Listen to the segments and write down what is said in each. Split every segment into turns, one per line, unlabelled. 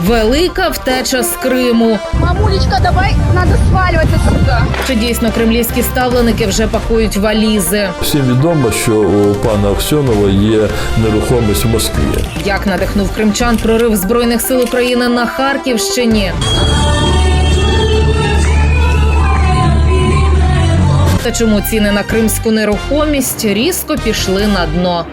Велика втеча з Криму.
Мамулечка, давай, надо сваливать отсюда.
Чи дійсно кремлівські ставленики вже пакують валізи?
Всім відомо, що у пана Аксьонова є нерухомість в Москві.
Як надихнув кримчан прорив збройних сил України на Харківщині? Та чому ціни на кримську нерухомість різко пішли на дно?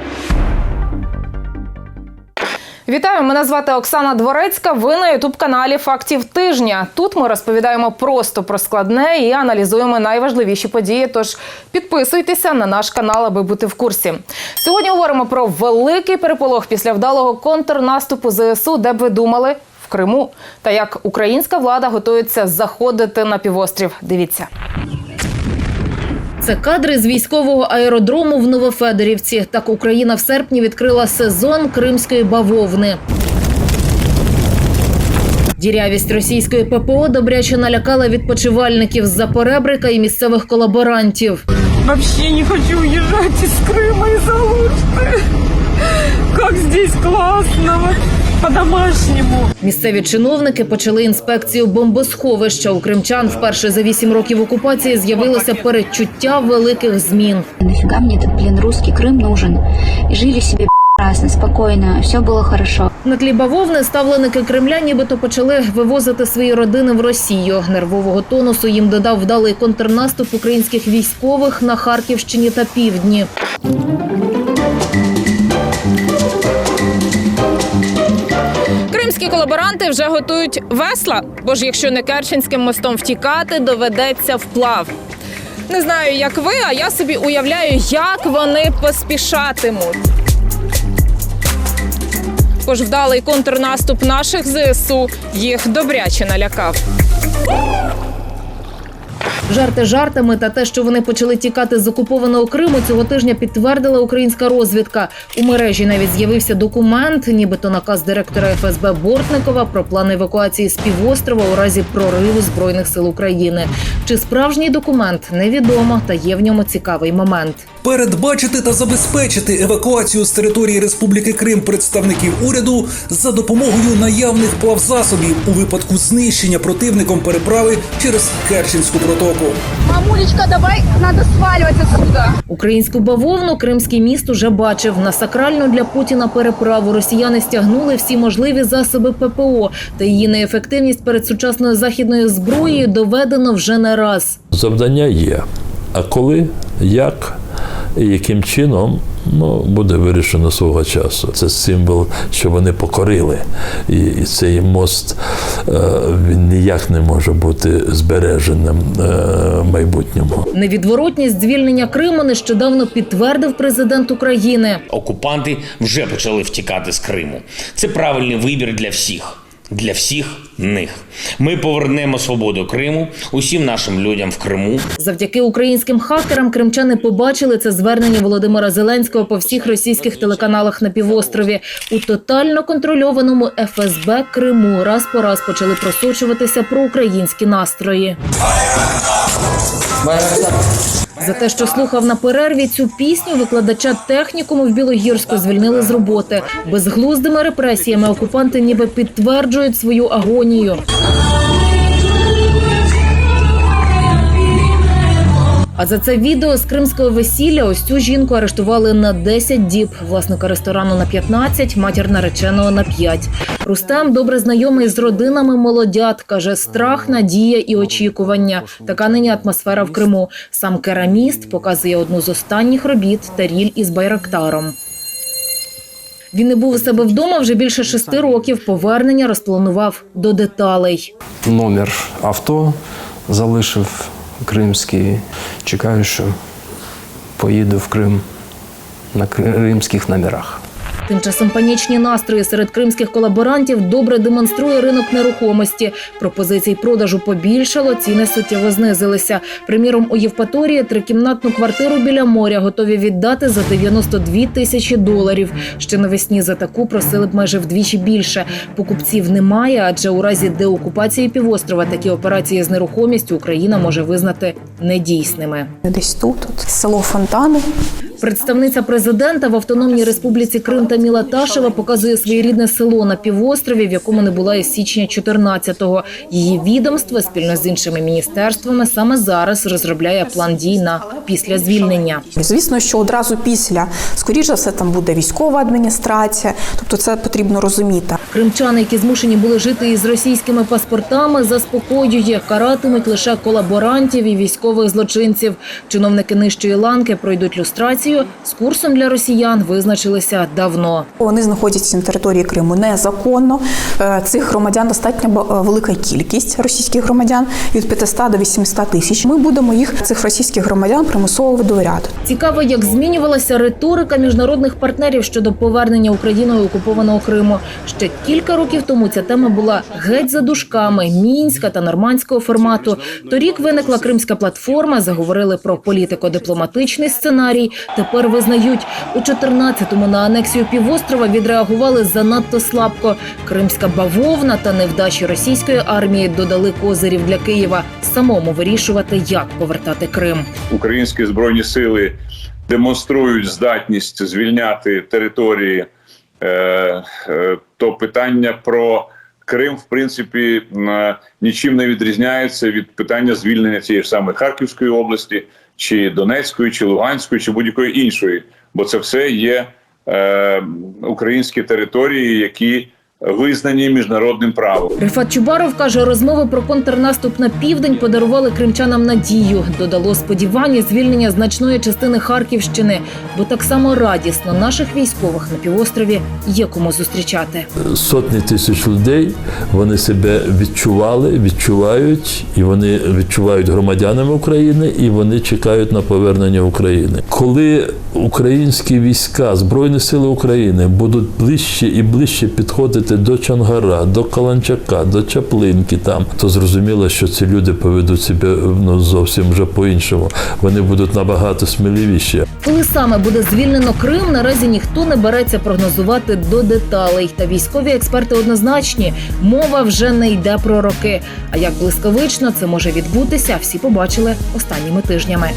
Вітаю, мене звати Оксана Дворецька. Ви на ютуб каналі Фактів тижня. Тут ми розповідаємо просто про складне і аналізуємо найважливіші події. Тож підписуйтеся на наш канал, аби бути в курсі. Сьогодні говоримо про великий переполох після вдалого контрнаступу ЗСУ, де б ви думали в Криму, та як українська влада готується заходити на півострів. Дивіться. Це кадри з військового аеродрому в Новофедорівці. Так Україна в серпні відкрила сезон кримської бавовни. Дірявість російської ППО добряче налякала відпочивальників з-за поребрика і місцевих колаборантів.
Взагалі не хочу уезжать з Криму і Алушты. вот по-домашнему.
Місцеві чиновники почали інспекцію бомбосховища. У кримчан вперше за вісім років окупації з'явилося передчуття великих змін.
Нафига мне этот, блин, русский Крым нужен? И жили себе прекрасно, спокойно, все было хорошо.
На тлі бавовни ставленики Кремля нібито почали вивозити свої родини в Росію. Нервового тонусу їм додав вдалий контрнаступ українських військових на Харківщині та півдні. Кримські колаборанти вже готують весла, бо ж якщо не Керченським мостом втікати, доведеться вплав. Не знаю, як ви, а я собі уявляю, як вони поспішатимуть. Тож вдалий контрнаступ наших ЗСУ їх добряче налякав. Жарти жартами та те, що вони почали тікати з окупованого Криму, цього тижня підтвердила українська розвідка. У мережі навіть з'явився документ, нібито наказ директора ФСБ Бортникова про план евакуації з півострова у разі прориву збройних сил України. Чи справжній документ невідомо, та є в ньому цікавий момент.
Передбачити та забезпечити евакуацію з території Республіки Крим представників уряду за допомогою наявних плавзасобів у випадку знищення противником переправи через Керченську протоку.
Мамулечка, давай, надо сваливать отсюда.
Українську бавовну кримський міст уже бачив. На сакральну для Путіна переправу росіяни стягнули всі можливі засоби ППО, та її неефективність перед сучасною західною зброєю доведено вже не раз.
Завдання є. А коли, як і яким чином ну, буде вирішено свого часу. Це символ, що вони покорили. І, і цей мост е, він ніяк не може бути збереженим е, в майбутньому.
Невідворотність звільнення Криму нещодавно підтвердив президент України.
окупанти вже почали втікати з Криму. Це правильний вибір для всіх. Для всіх них ми повернемо свободу Криму усім нашим людям в Криму.
Завдяки українським хакерам кримчани побачили це звернення Володимира Зеленського по всіх російських телеканалах на півострові. У тотально контрольованому ФСБ Криму раз по раз почали просочуватися проукраїнські настрої. За те, що слухав на перерві цю пісню, викладача технікуму в Білогірську звільнили з роботи. Безглуздими репресіями окупанти ніби підтверджують свою агонію. А за це відео з кримського весілля ось цю жінку арештували на 10 діб. Власника ресторану на 15, матір нареченого на 5. Рустем добре знайомий з родинами молодят. Каже, страх, надія і очікування. Така нині атмосфера в Криму. Сам кераміст показує одну з останніх робіт таріль із байрактаром. Він не був у себе вдома вже більше шести років. Повернення розпланував до деталей.
номер авто залишив кримський. Чекаю, що поїду в Крим на кримських номерах.
Тим часом панічні настрої серед кримських колаборантів добре демонструє ринок нерухомості. Пропозицій продажу побільшало, ціни суттєво знизилися. Приміром, у Євпаторії трикімнатну квартиру біля моря готові віддати за 92 тисячі доларів. Ще навесні за таку просили б майже вдвічі більше. Покупців немає, адже у разі деокупації півострова такі операції з нерухомістю Україна може визнати недійсними.
Десь тут, от село Фонтани.
Представниця президента в Автономній Республіці Крим Таміла Ташева показує своє рідне село на півострові, в якому не була із січня 14-го. Її відомство спільно з іншими міністерствами саме зараз розробляє план дій на після звільнення.
Звісно, що одразу після, скоріше все, там буде військова адміністрація, тобто це потрібно розуміти.
Кримчани, які змушені були жити із російськими паспортами, заспокоює, каратимуть лише колаборантів і військових злочинців. Чиновники нижчої ланки пройдуть люстрацію. З курсом для росіян визначилися давно.
Вони знаходяться на території Криму незаконно. Е, Цих громадян достатньо е, велика кількість російських громадян від 500 до 800 тисяч. Ми будемо їх цих російських громадян примусово видворяти.
Цікаво, як змінювалася риторика міжнародних партнерів щодо повернення Україною окупованого Криму. Ще кілька років тому ця тема була геть за дужками мінська та нормандського формату. Торік виникла кримська платформа. Заговорили про політико-дипломатичний сценарій. Тепер визнають у 14-му на анексію півострова відреагували занадто слабко. Кримська бавовна та невдачі російської армії додали козирів для Києва самому вирішувати, як повертати Крим.
українські збройні сили демонструють здатність звільняти території, е, е, то питання про Крим, в принципі, нічим не відрізняється від питання звільнення цієї ж самої Харківської області, чи Донецької, чи Луганської, чи будь-якої іншої, бо це все є е, українські території, які визнані міжнародним правом.
Рифат Чубаров каже, розмови про контрнаступ на південь подарували кримчанам надію. Додало сподівання звільнення значної частини Харківщини, бо так само радісно наших військових на півострові є кому зустрічати.
Сотні тисяч людей вони себе відчували, відчувають, і вони відчувають громадянами України, і вони чекають на повернення України. Коли українські війська, Збройні Сили України будуть ближче і ближче підходити до Чонгара, до Каланчака, до Чаплинки, там то зрозуміло, що ці люди поведуть себе ну зовсім вже по-іншому. Вони будуть набагато сміливіші.
Коли саме буде звільнено Крим, наразі ніхто не береться прогнозувати до деталей. Та військові експерти однозначні, мова вже не йде про роки. А як блискавично це може відбутися, всі побачили останніми тижнями.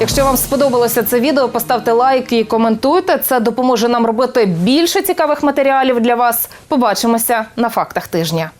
Якщо вам сподобалося це відео, поставте лайк і коментуйте. Це допоможе нам робити більше цікавих матеріалів для вас. Побачимося на фактах тижня.